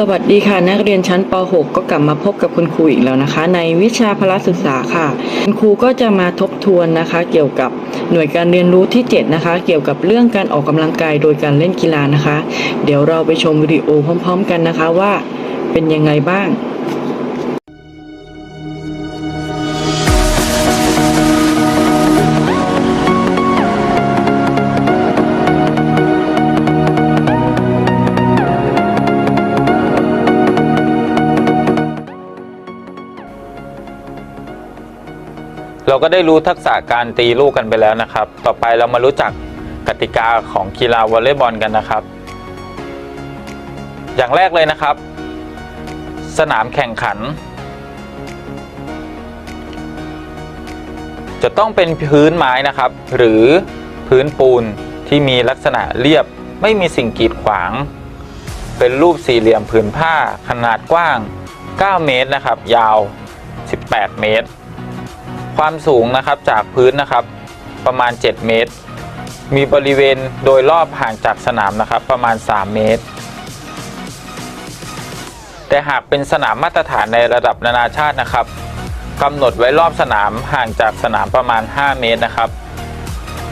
สวัสดีค่ะนักเรียนชั้นป .6 ก็กลับมาพบกับคุณครูอีกแล้วนะคะ ในวิชาพละศึกษาค่ะ คุณครูก็จะมาทบทวนนะคะ เกี่ยวกับหน่วยการเรียนรู้ที่ 7 นะคะ เกี่ยวกับเรื่องการออกกำลังกายโดยการเล่นกีฬานะคะ เดี๋ยวเราไปชมวิดีโอพร้อม ๆ กันนะคะว่าเป็นยังไงบ้าง เราก็ได้รู้ทักษะการตีลูกกันไปแล้วนะครับ ต่อไปเรามารู้จักกติกาของกีฬาวอลเลย์บอลกันนะครับ อย่างแรกเลยนะครับ สนามแข่งขัน จะต้องเป็นพื้นไม้นะครับ หรือพื้นปูนที่มีลักษณะเรียบไม่มีสิ่งกีดขวาง เป็นรูปสี่เหลี่ยมผืนผ้าขนาดกว้าง 9 เมตรนะครับ ยาว 18 เมตร ความสูงนะครับจากพื้นนะครับประมาณ 7 เมตร มีบริเวณโดยรอบห่างจากสนามนะครับประมาณ 3 เมตร แต่หากเป็นสนามมาตรฐานในระดับนานาชาตินะครับกำหนดไว้รอบสนามห่างจากสนามประมาณ 5 เมตรนะครับ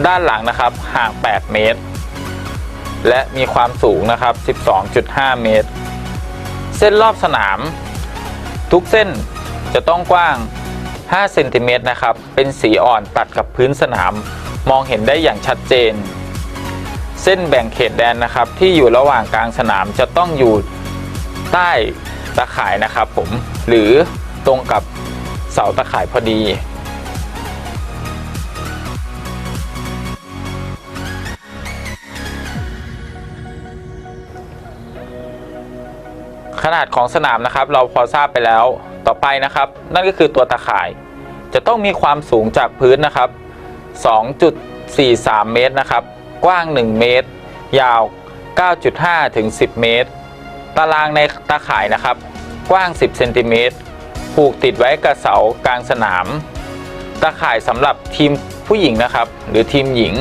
ด้านหลังนะครับห่าง 8 เมตร และมีความสูงนะครับ 12.5 เมตร เส้นรอบสนาม ทุกเส้นจะต้องกว้าง 5เซนติเมตรนะครับ เป็นสีอ่อนตัดกับพื้นสนาม มองเห็นได้อย่างชัดเจน เส้นแบ่งเขตแดนนะครับ ที่อยู่ระหว่างกลางสนามจะต้องอยู่ใต้ตะข่ายนะครับผม หรือตรงกับเสาตะข่ายพอดีขนาดของสนามนะครับเราพอทราบไปแล้วต่อไปนะครับ นั่นก็คือตัวตะข่าย จะต้องมีความสูงจากพื้นนะครับ 2.43 เมตรนะครับ กว้าง 1 เมตร ยาว 9.5 ถึง 10 เมตร ตารางในตะข่ายนะครับ กว้าง 10 เซนติเมตร ผูกติดไว้กับเสากลางสนามตะข่ายสำหรับทีมผู้หญิงนะครับ หรือทีมหญิง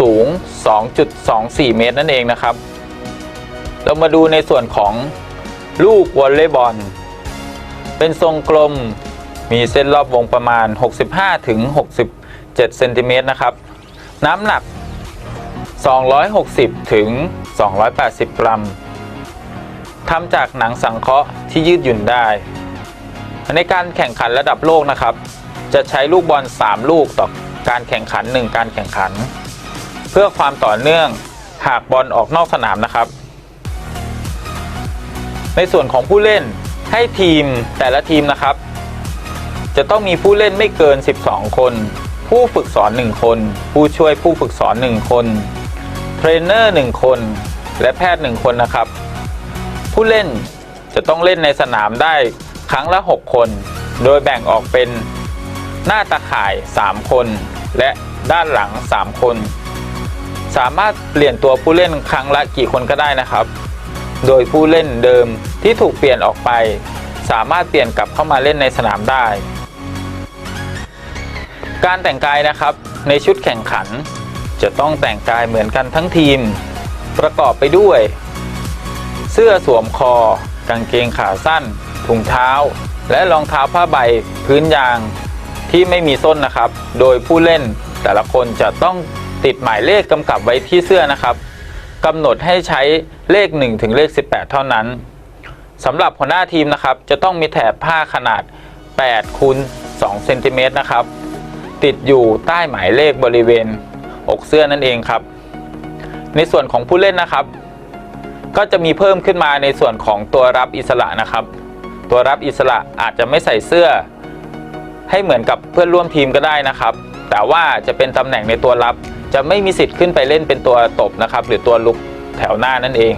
สูง 2.24 เมตรนั่นเองนะครับ เรามาดูในส่วนของลูกวอลเลย์บอล เป็นทรงกลม มีเส้นรอบวงประมาณ 65ถึง67เซนติเมตรนะครับ น้ำหนัก 260ถึง280 กรัมทำจากหนังสังเคราะห์ที่ยืดหยุ่นได้ ในการแข่งขันระดับโลกนะครับ จะใช้ลูกบอล 3 ลูกต่อการแข่งขัน 1 การแข่งขัน เพื่อความต่อเนื่องหากบอลออกนอกสนามนะครับ ในส่วนของผู้เล่นให้ทีมแต่ละทีมนะครับ จะต้องมีผู้เล่นไม่เกิน 12 คน ผู้ฝึกสอน 1 คน ผู้ช่วยผู้ฝึกสอน 1 คน เทรนเนอร์ 1 คน และแพทย์ 1 คนนะครับ ผู้เล่นจะต้องเล่นในสนามได้ครั้งละ 6 คน โดยแบ่งออกเป็นหน้าตาข่าย 3 คน และด้านหลัง 3 คน สามารถเปลี่ยนตัวผู้เล่นครั้งละกี่คนก็ได้นะครับ โดยผู้เล่นเดิมที่ถูกเปลี่ยนออกไป สามารถเปลี่ยนกลับเข้ามาเล่นในสนามได้ การแต่งกายนะครับ ในชุดแข่งขัน จะต้องแต่งกายเหมือนกันทั้งทีม ประกอบไปด้วย เสื้อสวมคอ กางเกงขาสั้น ถุงเท้า และรองเท้าผ้าใบพื้นยางที่ไม่มีส้นนะครับ โดยผู้เล่นแต่ละคนจะต้องติดหมายเลขกำกับไว้ที่เสื้อนะครับกำหนดให้ใช้เลข 1 ถึงเลข 18 เท่านั้นสำหรับหัวหน้าทีมนะครับ จะต้องมีแถบผ้าขนาด8คูณ2เซนติเมตรนะครับ ติดอยู่ใต้หมายเลขบริเวณ อกเสื้อนั่นเองครับ ในส่วนของผู้เล่นนะครับ ก็จะมีเพิ่มขึ้นมาในส่วนของตัวรับอิสระนะครับ ตัวรับอิสระอาจจะไม่ใส่เสื้อ ให้เหมือนกับเพื่อนร่วมทีมก็ได้นะครับ แต่ว่าจะเป็นตำแหน่งในตัวรับจะไม่มีสิทธิ์ขึ้นไปเล่นเป็นตัวตบนะครับ หรือตัวลุกแถวหน้านั่นเอง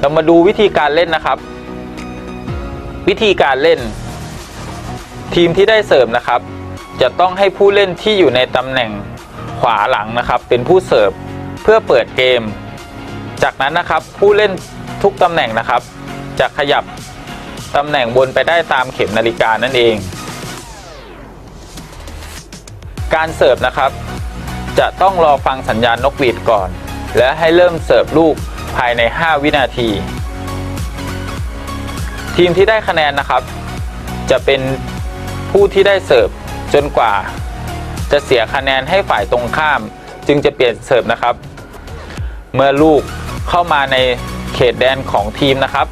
เรามาดูวิธีการเล่นนะครับ วิธีการเล่น ทีมที่ได้เสริมนะครับ จะต้องให้ผู้เล่นที่อยู่ในตำแหน่งขวาหลังนะครับ เป็นผู้เสิร์ฟเพื่อเปิดเกม จากนั้นนะครับผู้เล่นทุกตำแหน่งนะครับ จะขยับตำแหน่งวนไปได้ตามเข็มนาฬิกานั่นเอง การเสิร์ฟนะครับ จะต้องรอฟังสัญญาณนกหวีดก่อน และให้เริ่มเสิร์ฟลูก ภายใน 5 วินาที ทีมที่ได้คะแนนนะครับ จะเป็นผู้ที่ได้เสิร์ฟจนกว่า จะเสียคะแนนให้ฝ่ายตรงข้าม จึงจะเปลี่ยนเสิร์ฟนะครับ เมื่อลูกเข้ามาในเขตแดนของทีมนะครับ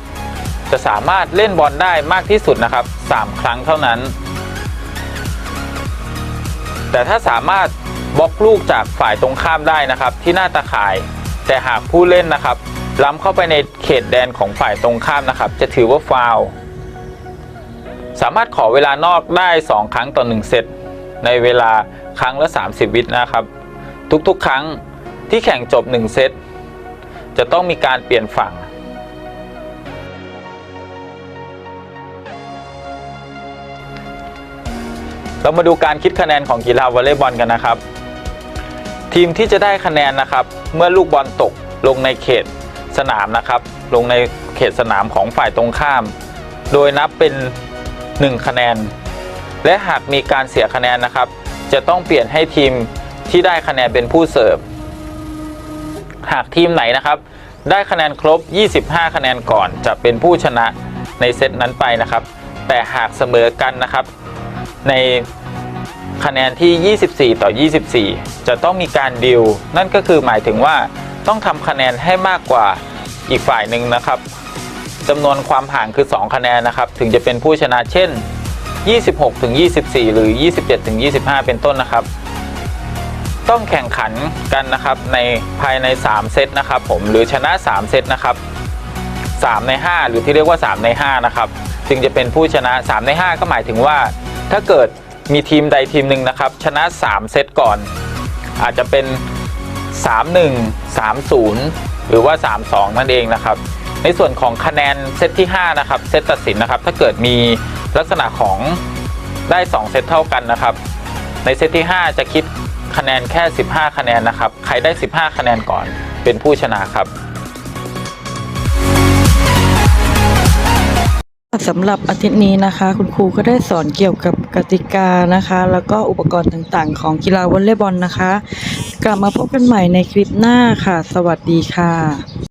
จะสามารถเล่นบอลได้มากที่สุดนะครับ 3 ครั้งเท่านั้น แต่ถ้าสามารถบล็อกลูกจากฝ่ายตรงข้ามได้นะครับ ที่หน้าตาข่าย แต่หากผู้เล่นนะครับ ล้ำเข้าไปในเขตแดนของฝ่ายตรงข้ามนะครับ จะถือว่าฟาวสามารถขอเวลานอกได้ 2 ครั้งต่อ1เซตในเวลาครั้งละ 30 วินะครับ ทุกๆ ครั้งที่แข่งจบ 1 เซตจะต้องมีการเปลี่ยนฝั่ง เรามาดูการคิดคะแนนของกีฬาวอลเลย์บอลกันนะครับ ทีมที่จะได้คะแนนนะครับ เมื่อลูกบอลตกลงในเขต สนามนะครับ ลงในเขตสนามของฝ่ายตรงข้าม โดยนับเป็น 1 คะแนน และหากมีการเสียคะแนนนะครับ จะต้องเปลี่ยนให้ทีมที่ได้คะแนนเป็นผู้เสิร์ฟ หากทีมไหนนะครับ ได้คะแนนครบ 25 คะแนนก่อนจะเป็นผู้ชนะในเซตนั้นไปนะครับ แต่หากเสมอกันนะครับ ในคะแนนที่ 24 ต่อ 24 จะต้องมีการดิว นั่นก็คือหมายถึงว่า ต้องทำคะแนนให้มากกว่าอีกฝ่ายหนึ่งนะครับจำนวนความห่างคือ 2 คะแนนนะครับ ถึงจะเป็นผู้ชนะเช่น 26ถึง24 หรือ 27ถึง25 เป็นต้นนะครับ ต้องแข่งขันกันนะครับในภายใน 3 เซตนะครับ ผมหรือชนะ 3 เซตนะครับ 3 ใน 5 หรือที่เรียกว่า 3 ใน 5 นะครับ จึงจะเป็นผู้ชนะ 3 ใน 5 ก็หมายถึงว่า ถ้าเกิดมีทีมใดทีมหนึ่งนะครับ ชนะ 3 เซตก่อน อาจจะเป็น 3-1 3-0 หรือว่า 3-2 นั่นเองนะครับ ในส่วนของคะแนนเซตที่ 5 นะครับ เซตตัดสินนะครับ ถ้าเกิดมีลักษณะของได้ 2 เซตเท่ากันนะครับ ในเซตที่ 5 จะคิดคะแนนแค่ 15 คะแนนนะครับ ใครได้ 15 คะแนนก่อนเป็นผู้ชนะครับสำหรับอาทิตย์นี้นะคะ คุณครูก็ได้สอนเกี่ยวกับกติกานะคะ แล้วก็อุปกรณ์ต่างๆ ของกีฬาวอลเลย์บอลนะคะ กลับมาพบกันใหม่ในคลิปหน้าค่ะ สวัสดีค่ะ